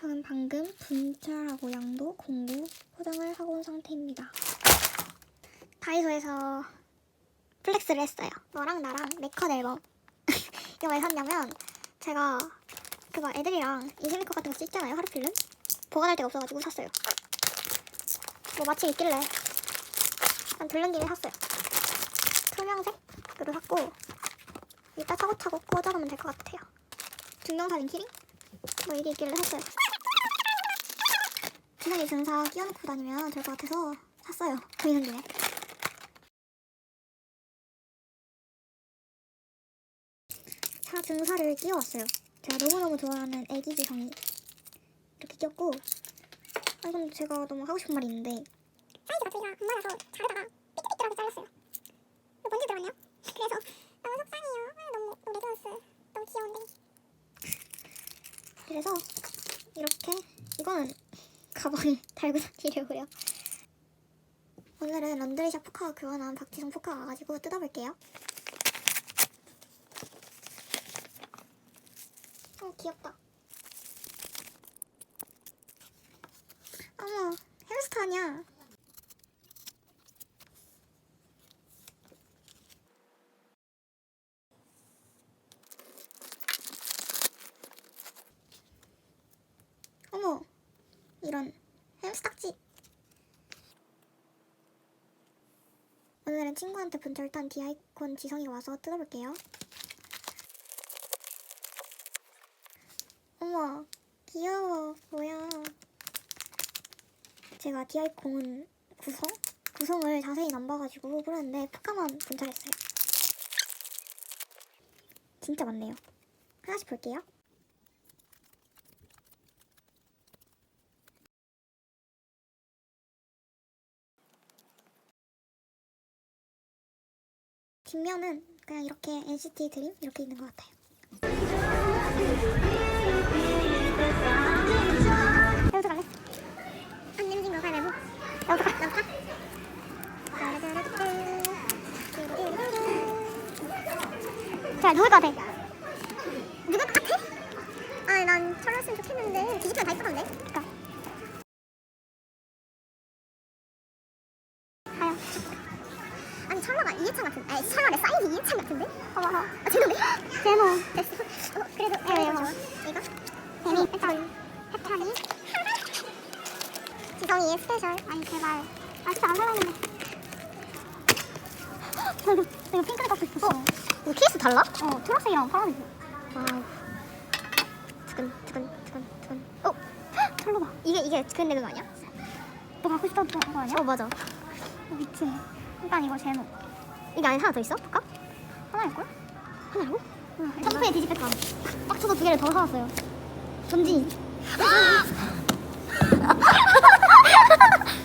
저는 방금 분철하고 양도 공구 포장을 하고 온 상태입니다. 다이소에서 플렉스를 했어요. 너랑 나랑 네컷 앨범. 이거 왜 샀냐면 제가 그거 애들이랑 인생네컷 같은 거 찍잖아요. 하루 필름. 보관할 데가 없어가지고 샀어요. 뭐 마침 있길래 난 들른 김에 샀어요. 투명색으로 샀고 이따 차곡차곡 꽂아놓으면 될 것 같아요. 증명사진 키링? 뭐 이게 있길래 샀어요. 편하게 증사 끼워놓고 다니면 될 것 같아서 샀어요. 보이는 김에. 차 증사를 끼워왔어요. 제가 너무너무 좋아하는 애기 지성이 이렇게 끼웠고 아 이건 제가 너무 하고 싶은 말이 있는데 사이즈가 저희가 안 맞아서 자르다가 삐뚤삐뚤하게 잘랐어요. 이거 먼지 들어갔네요. 그래서 너무 속상해요. 아, 너무 너무 레드하우스 너무 귀여운데. 그래서 이렇게 이거는 가방에 달고 다니려고요. 오늘은 런드리샵 포카가 교환한 박지성 포카가 와가지고 뜯어볼게요. 어 귀엽다. 어머 햄스터냐? 어머 이런 햄스딱지. 오늘은 친구한테 분절단 디아이콘 지성이가 와서 뜯어볼게요. 어머 귀여워 뭐야. 제가 디아이콘 구성? 구성을 자세히 안 봐가지고 모르는데 포카만 분절했어요. 진짜 많네요. 하나씩 볼게요 뒷면은 그냥 이렇게 NCT 드림 이렇게 있는 것 같아요 여기서 갈래? 안 내려진 거 가위바위보 여기서 가 나부터 자 누굴 것 같아? 누굴 것 같아? 아니 난 철렀으면 좋겠는데 뒤집히면 다 이쁘던데 아? 제노 됐어 어, 그래도 에이 뭐 이거? 재미 일단 해찬이 지성이의 스페셜 아니 제발 아 진짜 안 살아있는데 나 이거, 나 이거 핑크색 갖고 싶었어 어? 이거 케이스 달라? 어 초록색이랑 파란색 와우 두근 두근 두근 두근 어? 철로다 이게 이게 두근대근 아니야? 너 갖고 싶던 거 아니야? 어 맞아 어, 미친 일단 이거 제노 이게 안에 하나 더 있어? 볼까? 하나일걸? 응 청소에 뒤집혔다 빡쳐서 두 개를 더 사왔어요. 전진이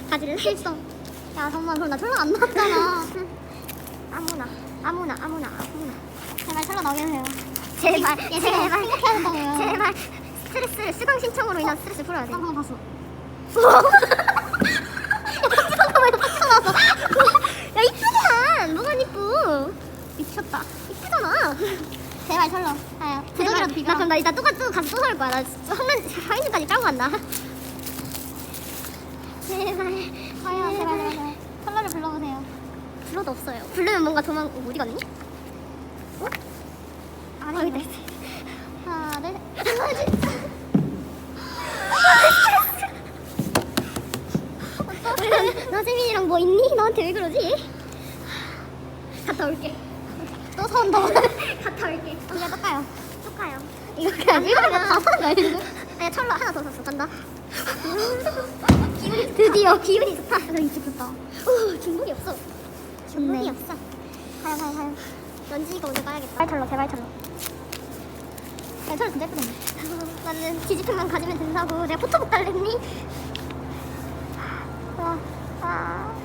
가지를. 했어 야 잠깐만 그럼 나 철로 안 나왔잖아. 아무나 아무나 아무나 아무나. 제발 철로 나오게 해주세요 제발. 제발. 생각해야 된다고요. 제발. 스트레스 수강 신청으로 인한 스트레스 풀어야 돼. 아, 방금 봤어 팍 나왔어 야 이쁘구만 뭐가 이쁘 미쳤다. 이쁘잖아. 제발 철로 아야 제발이라도 비벼 나 그럼 나 이따 또, 가- 또 가서 또살 거야. 나 진짜 한간 하인까지 까고 간다. 제발. 아야 제발 제발 철로를 불러보세요. 불러도 없어요. 부르면 뭔가 도망 어, 어디 갔니? 어? 아니 어, 여기 있다 하나 둘. 아, 진짜. 어떡해. 나 세민이랑 뭐 있니? 나한테 왜 그러지? 갔다 올게. 또 선다. 갔다 올게. 이제 또 가요. 또 가요. 이거 그냥 이거 다 사는 거 아니야? 아니 철로 하나 더 샀어. 간다. 기분이 드디어 기분이 좋다. 기분이 좋다. 오 중국이 없어. 중국이 없어. 가요 가요 가요. 런지가 오늘 가야겠다. 제발 철로 제발 철로. 야, 철로 진짜 예쁘던데. 나는 뒤집힌만 가지면 된다고. 내가 포토북 달랬니? 와, 와.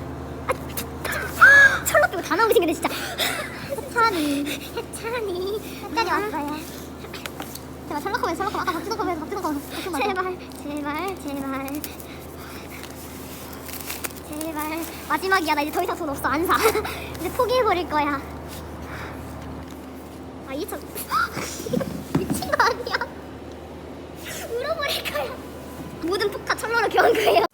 아, 철로 빼고 다 나오게 생겼네 진짜. 해찬이, 해찬이, 해찬이 왔어요. 제발 철로 커. 아까 박지도 커면 박지도 커. 제발, 제발, 제발. 제발 마지막이야 나 이제 더 이상 돈 없어 안 사. 이제 포기해 버릴 거야. 아 이천 미친 거 아니야? 울어버릴 거야. 필요한 거예요.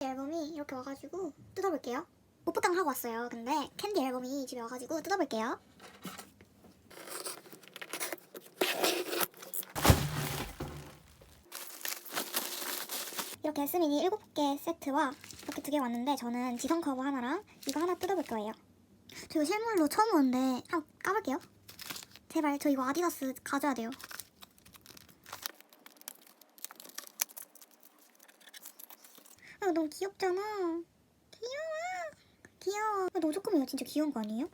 앨범이 이렇게 와가지고 뜯어볼게요. 옷보탕을 하고 왔어요. 근데 캔디 앨범이 집에 와가지고 뜯어볼게요. 이렇게 에스미니 7개 세트와 이렇게 두 개 왔는데 저는 지성 커버 하나랑 이거 하나 뜯어볼 거예요. 저 이거 실물로 처음 오는데 한번 까볼게요. 제발 저 이거 아디다스 가져야 돼요. 아 너무 귀엽잖아. 귀여워. 귀여워. 아, 노조금이가 진짜 귀여운 거 아니에요?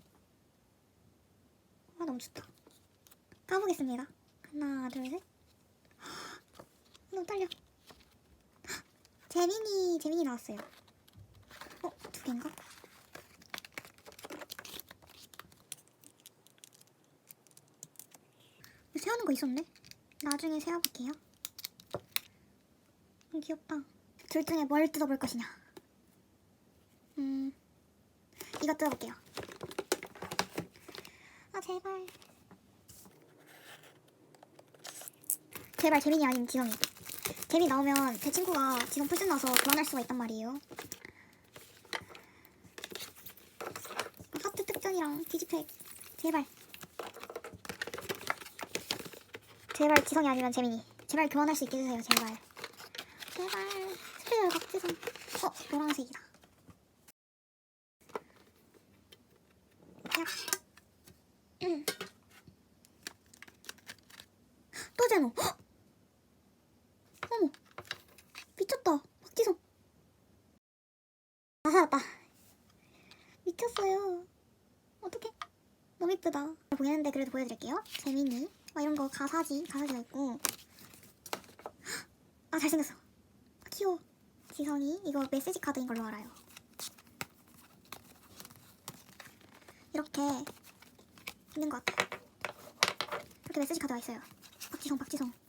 아 너무 좋다. 까보겠습니다. 하나 둘 셋. 너무 떨려. 재민이 재민이 나왔어요. 어, 두 개인가? 세우는 거 있었네. 나중에 세워볼게요. 음, 귀엽다. 둘 중에 뭘 뜯어볼 것이냐? 음, 이거 뜯어볼게요. 아 제발. 제발 재민이 아니면 지성이. 재미 나오면 제 친구가 지성 풀슨 나서 그만할 수가 있단 말이에요. 하트 특전이랑 디지팩 제발. 제발 지성이 아니면 재민이. 제발 교환할 수 있게 해주세요. 제발. 제발. 스페셜 박지성. 어 노란색이다. 야. 음. 또 제노. 헉! 어머. 미쳤다. 박지성. 아 살았다. 미쳤어요. 어떡해. 너무 이쁘다. 보이는데 그래도 보여드릴게요. 재민이. 막 이런 거 가사지, 가사지가 있고. 아, 잘생겼어. 아, 귀여워. 지성이. 이거 메시지 카드인 걸로 알아요. 이렇게 있는 것 같아. 이렇게 메시지 카드가 있어요. 박지성, 박지성.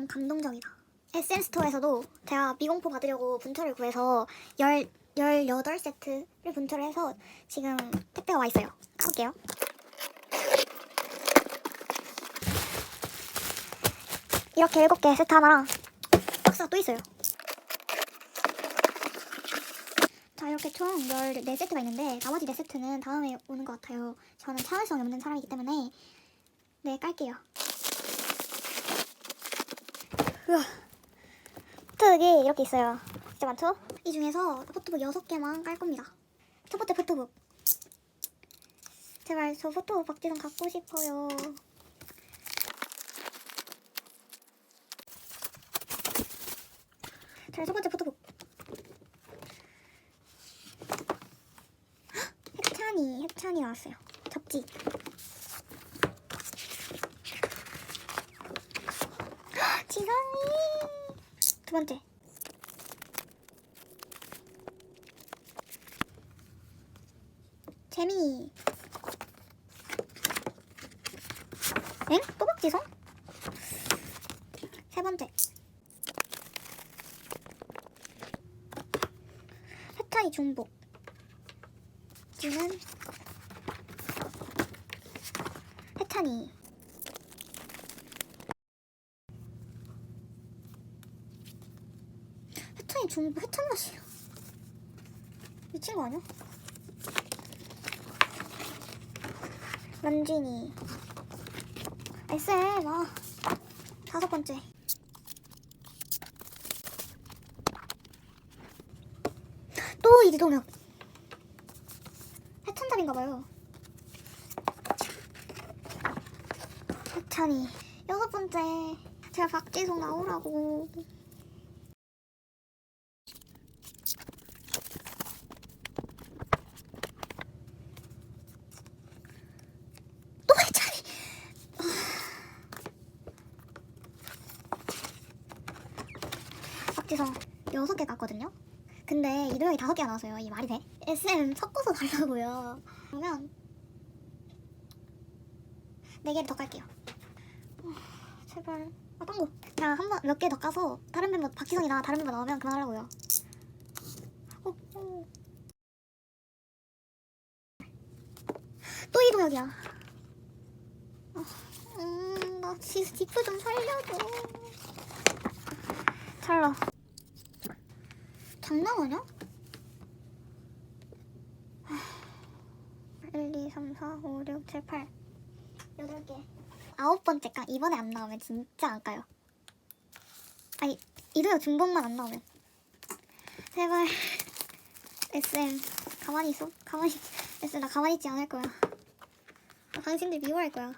너무 감동적이다. SM 스토어에서도 제가 미공포 받으려고 분초를 구해서 열 18세트를 분초를 해서 지금 택배가 와 있어요. 가볼게요. 이렇게 7개 세트 하나랑 박스가 또 있어요. 자, 이렇게 총 14세트가 있는데 나머지 4세트는 다음에 오는 것 같아요. 저는 참을성이 없는 사람이기 때문에 네, 깔게요. 우와. 포트북이 이렇게 있어요. 진짜 많죠? 이 중에서 포트북 6개만 깔 겁니다. 첫 번째 포트북. 제발 저 포트북 박지성 갖고 싶어요. 자, 첫 번째 포트북. 헉, 해찬이, 해찬이 나왔어요. 접지. 헉, 지성이. 두 번째. 재미. 엥? 또 박지성? 세 번째. 해타이 중복. 찌는 해찬이. 해찬이 중복 해찬 맛이야. 미친 거 아니야? 런쥔이 SM 아 다섯 번째. 또 이지동혁. 해찬잡인가봐요. 해찬이. 여섯 번째. 제가 박지성 나오라고 박지성 여섯 개 깠거든요. 근데 이동혁이 다섯 개가 나왔어요. 이 말이 돼? SM 섞어서 달라고요. 그러면 네 개를 더 깔게요. 어, 제발. 아, 딴 거. 그냥 한 번 몇 개 더 까서 다른 멤버 박지성이나 다른 멤버 나오면 그만하려고요. 어, 어. 또 이동혁이야. 아, 지, 지프 좀 살려줘. 찰나. 장난하냐? 1, 2, 3, 4, 5, 6, 7, 8 8개. 아홉 번째 깡 이번에 안 나오면 진짜 안 까요. 아니 이래요. 중복만 안 나오면. 제발. SM 가만히 있어. 가만히 SM 나 가만히 있지 않을 거야. 나 당신들 미워할 거야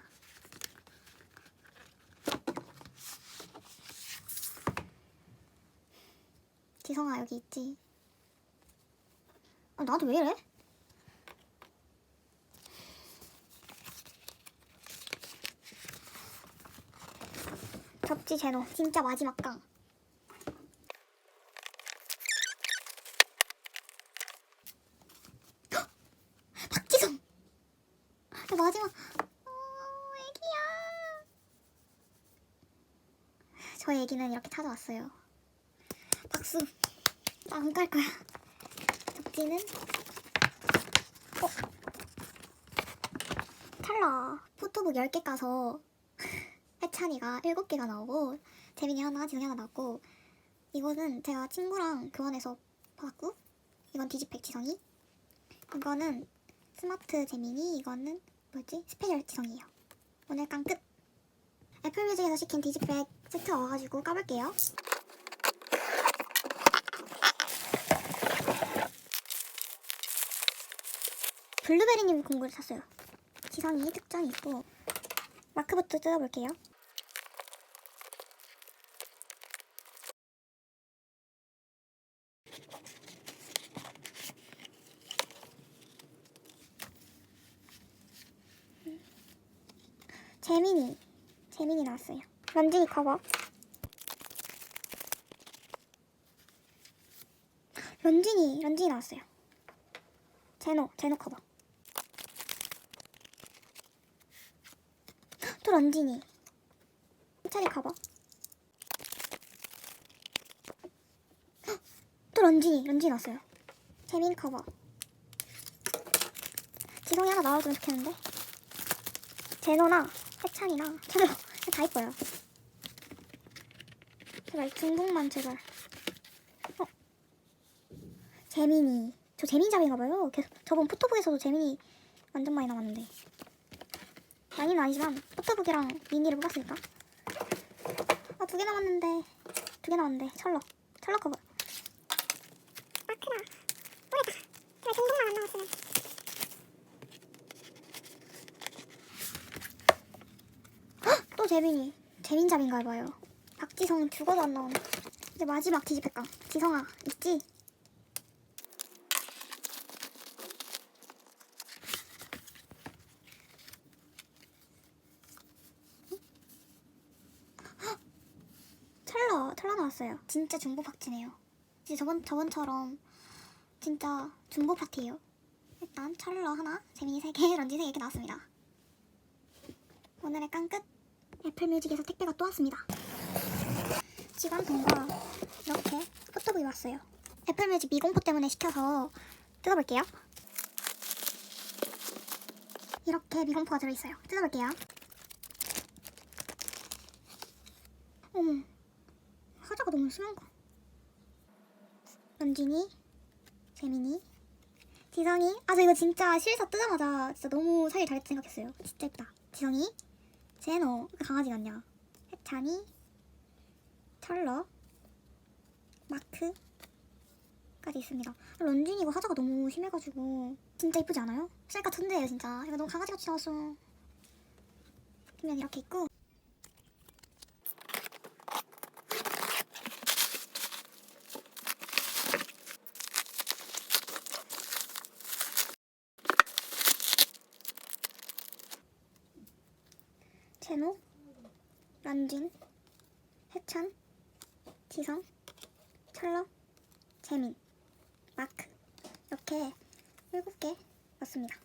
지성아 여기 있지? 아 나한테 왜 이래? 접지 제노 진짜 마지막 강. 헉! 박지성! 야, 마지막. 어, 애기야. 저 애기는 이렇게 찾아왔어요. 박수 나안깔 거야. 접지는? 어? 탈락 포토북 10개 까서 해찬이가 7개가 나오고 재민이 하나, 지성이 하나 나왔고 이거는 제가 친구랑 교환해서 받았고 이건 디지팩 지성이. 이거는 스마트 재민이 이거는 뭐지? 스페셜 지성이에요. 오늘 깡 끝! 애플뮤직에서 시킨 디지팩 세트 와가지고 까볼게요 블루베리님 공구를 샀어요 지성이 특전이 있고 마크부터 뜯어볼게요. 재민이, 재민이 나왔어요. 런쥔이 커버. 런쥔이, 런쥔이 나왔어요. 제노, 제노 커버. 또 런쥔이. 차례 헉, 또 런쥔이 런쥔이 나왔어요. 재민 커버. 지성이 하나 나와주면 좋겠는데? 제노나 해찬이나. 제노 다 이뻐요. 제발 중복만 제발. 어? 재민이. 저 재민 잡인가봐요. 저번 포토북에서도 재민이 완전 많이 나왔는데 많이는 아니지만 포토북이랑 미니를 뽑았으니까. 아 두개 남았는데 두개 남았는데 철러. 철러 커버. 아 크다 모르겠다 제발 중복만 안 나왔으면 헉! 또 재민이 재민잡인가 봐요. 박지성은 죽어도 안 나오네. 이제 마지막 디지팩강 지성아 있지? 찰러 찰러 나왔어요. 진짜 중고 파티네요. 진짜 저번 저번처럼 진짜 중고 파티예요. 일단 찰러 하나, 재민이 세 개, 런지 세개 나왔습니다. 오늘의 깡 끝. 애플뮤직에서 택배가 또 왔습니다. 지관 통과 이렇게 포토북이 왔어요. 애플뮤직 미공포 때문에 시켜서 뜯어볼게요. 이렇게 미공포가 들어있어요. 뜯어볼게요. 어머, 화자가 너무 심한가? 런쥔이, 재민이, 지성이. 아, 저 이거 진짜 실사 뜨자마자 진짜 너무 사기 잘했다 생각했어요. 진짜 예쁘다. 지성이, 제노, 왜 강아지 같냐? 해찬이, 철러, 마크 까지 있습니다. 런쥔이 이거 화자가 너무 심해가지고 진짜 이쁘지 않아요? 셀카 톤데예요 진짜. 이거 너무 강아지같이 나왔어. 뒷면 이렇게 있고 제노, 란진, 해찬, 지성, 철러, 재민, 마크 이렇게 일곱 개 왔습니다.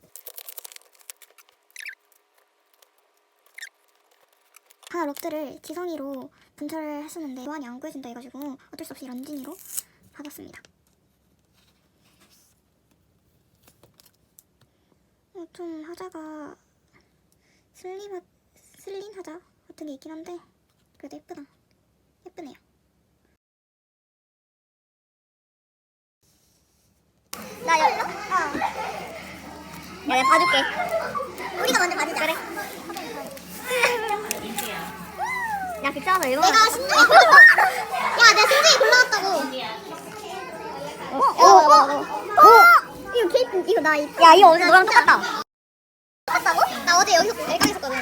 하나 롯들을 지성이로 분철을 했었는데 요한이 안 구해준다 해가지고 어쩔 수 없이 런진이로 받았습니다. 어, 좀 하자가 슬림 슬린 하자 같은 게 있긴 한데 그래도 예쁘다. 예쁘네요. 나 열로? 어. 야, 내가 봐줄게. 우리가 먼저 봐주자. 그래. 야, 괜찮아. 이거. 내가 신중히 골라. 야, 내가 신중히 골라왔다고. 어, 어, 어, 어. 이거 케이크, 이거 나. 야, 이거 오늘 너랑 똑같다. 똑같다고? 나 어제 여기서 엘강 있었거든.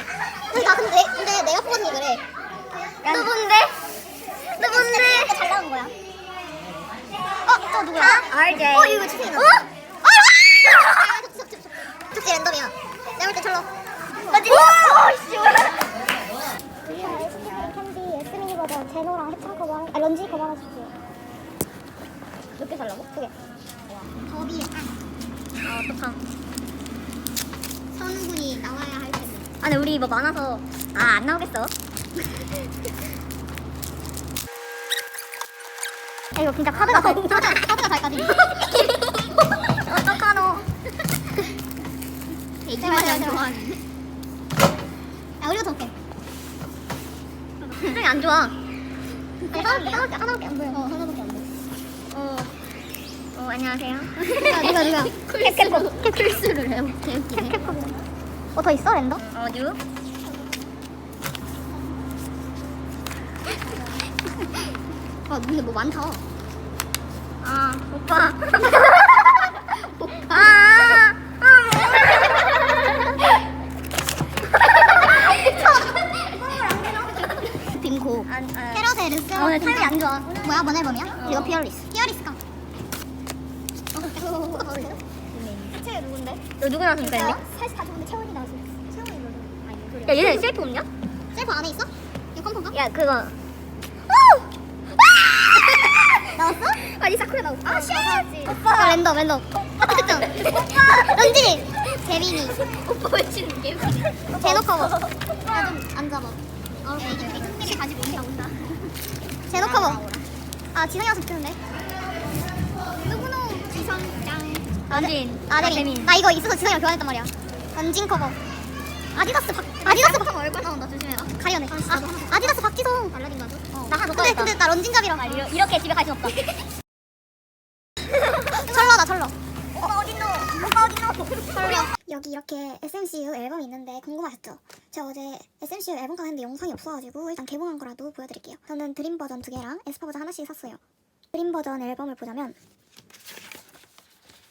근데 나 근데, 근데 내가 뽑았니 그래. 누군데? 누군데? 잘 나온 거야. 어, 저 누구야? RJ. 어, 이거 주세요. 어? 아! 적지 랜덤이야. 내가 볼때 철로. 맞지? 오, 씨. 캔디 에스미니 버전 제노랑 해찬 커버 아 런지 커버 하나 주세요. 몇개 살라고? 두 개. 더비 아 어떡함. 선우군이 나와야 할 아니 우리 이거 많아서 아 안 나오겠어. 야, 이거 진짜 카드가 달 카드가 달까지. 어떡하노? 이지만 안 좋아하는데. 야 우리가 더 올게. 표정이 안 좋아. 하나밖에 안 보여. 어 하나밖에 안 보여. 어. 어 안녕하세요. 누가 누가 누가. 캡캡 캡슐을 해요. 캡캡 어 더 있어 랜더? 어디요? 아 근데 뭐 많다. 아 오빠. 오빠. 아. 빙고. 아, 오늘 타임이 안 좋아. 뭐야, 뭔 앨범이야? 이거 피어리스. 피어리스가. 체 누군데? 너 누구 나왔으니까 했니? 야 얘네 셀프 없냐? 셀프 안에 있어? 이거 컴폰가? 야 그거 나왔어? 아니 사쿠라 나왔어 아, 쉣! 오빠. 랜덤, 랜덤. 하트 특정. 오빠. 런쥔이. 재민이. 오빠 왜 치는 게 제노 커버. 야좀 앉아봐. 아, 이게 핑계를 가지고 온다 온다. 제노 커버. 아 지성이 와서 듣는데. 누구노? 지성 짱. 런쥔 아재민. 나 이거 있어서 지성이랑 교환했단 말이야. 런쥔 커버. 아디다스 박. 아디다스 박. 얼굴 나온다 조심해라 가려네. 아, 아디다스 박지성. 알라딘 가죠? 어. 나 하나 근데 못 근데 나 런쥔잡이랑 아, 이러- 이렇게 집에 갈순 없다 철러다 철러. 오빠 어딨노? 오빠 어딨노? 철러. 여기 이렇게 SMCU 앨범이 있는데 궁금하셨죠? 제가 어제 SMCU 앨범 가는데 영상이 없어가지고 일단 개봉한 거라도 보여드릴게요. 저는 드림 버전 두 개랑 에스파 버전 하나씩 샀어요. 드림 버전 앨범을 보자면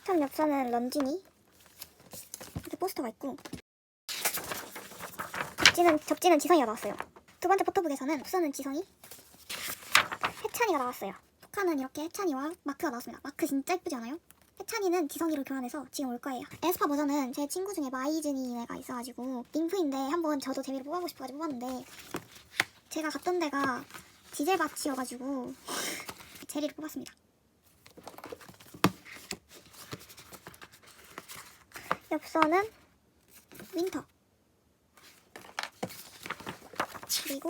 첫 옆선은 런쥔이 이렇게 포스터가 있고 접지는 접지는 지성이가 나왔어요. 두 번째 포토북에서는 우선은 지성이 해찬이가 나왔어요. 북한은 이렇게 해찬이와 마크가 나왔습니다. 마크 진짜 예쁘지 않아요? 해찬이는 지성이로 교환해서 지금 올 거예요. 에스파 버전은 제 친구 중에 마이즈니 애가 있어가지고 링크인데 한번 저도 재미로 뽑아보고 싶어가지고 뽑았는데 제가 갔던 데가 디젤바치여가지고 제리를 뽑았습니다. 엽서는 윈터 그리고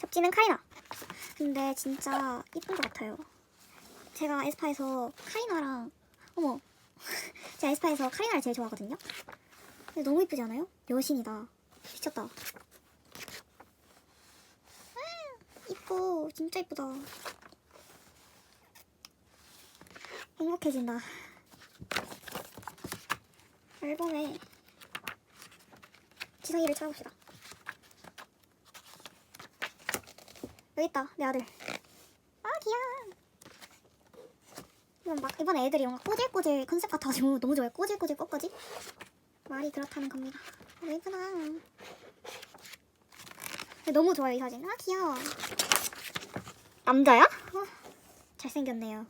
접지는 카이나 근데 진짜 이쁜 것 같아요. 제가 에스파에서 카리나랑 어머 제가 에스파에서 카리나를 제일 좋아하거든요. 근데 너무 이쁘지 않아요? 여신이다. 미쳤다. 아, 이뻐 진짜 이쁘다. 행복해진다. 앨범에 지성이를 찾아봅시다. 여기 있다 내 아들. 아 귀여워. 막 이번 애들이 뭔가 꼬질꼬질 컨셉 같아가지고 너무 좋아요. 꼬질꼬질 꽃까지 말이 그렇다는 겁니다. 아, 예쁘다. 너무 좋아요 이 사진. 아 귀여워. 남자야? 어, 잘생겼네요.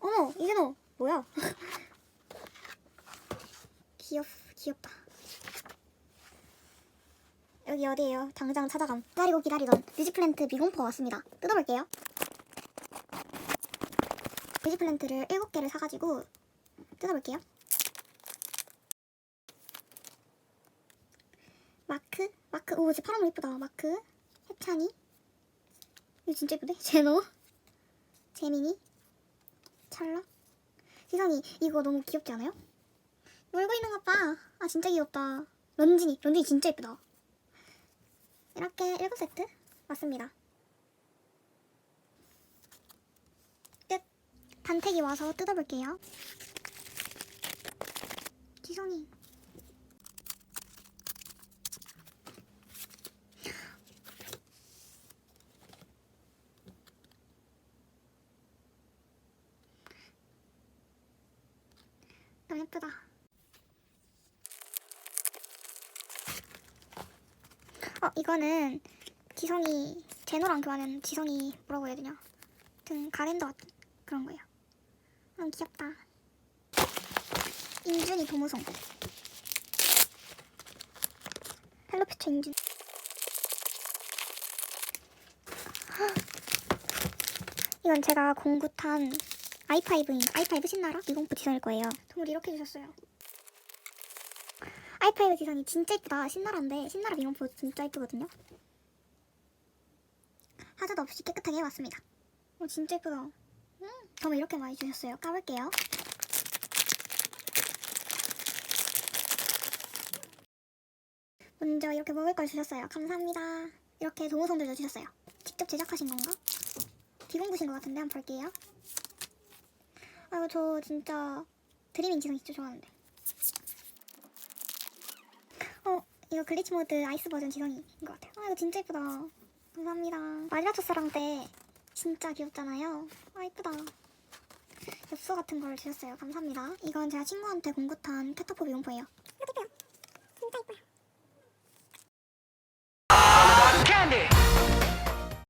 어머 이제너 뭐야? 귀엽 귀엽다. 여기 어디예요? 당장 찾아감. 기다리고 기다리던 뮤직플랜트 비공포 왔습니다. 뜯어볼게요. 뮤직플랜트를 7개를 사가지고 뜯어볼게요. 마크? 마크, 오, 제 파란물 이쁘다. 마크, 해찬이. 이거 진짜 이쁘네. 제노, 재민이, 찰락. 지성이, 이거 너무 귀엽지 않아요? 놀고 있는 것 봐. 아 진짜 귀엽다. 런쥔이, 런쥔이 진짜 예쁘다. 이렇게 7세트 왔습니다. 끝. 단택이 와서 뜯어볼게요. 지성이. 너무 예쁘다. 어 이거는 지성이 제노랑 교환한 지성이 뭐라고 해야 되냐? 등 가랜더 그런 거예요. 아 귀엽다. 인준이 도무송. 헬로피처 인준. 이건 제가 공구 탄 i5인 i5 신나라 미공포 지성일 거예요. 선물 이렇게 주셨어요. I5 지성이 진짜 이쁘다. 신나라인데 신나라 미공포 진짜 이쁘거든요. 하자도 없이 깨끗하게 해왔습니다. 어, 진짜 이쁘다. 음, 선물 이렇게 많이 주셨어요. 까볼게요. 먼저 이렇게 먹을 걸 주셨어요. 감사합니다. 이렇게 동호성들도 주셨어요. 직접 제작하신 건가? 비공구신 것 같은데 한번 볼게요. 아이고 저 진짜 드리밍 지성 진짜 좋아하는데. 어 이거 글리치 모드 아이스 버전 지성이인 것 같아요. 아 이거 진짜 예쁘다. 감사합니다. 마지막 첫사랑 때 진짜 귀엽잖아요. 아 예쁘다. 엽서 같은 걸 주셨어요. 감사합니다. 이건 제가 친구한테 공구탄 캐터포 미용포예요. 이렇게 예뻐요. 진짜 예뻐요.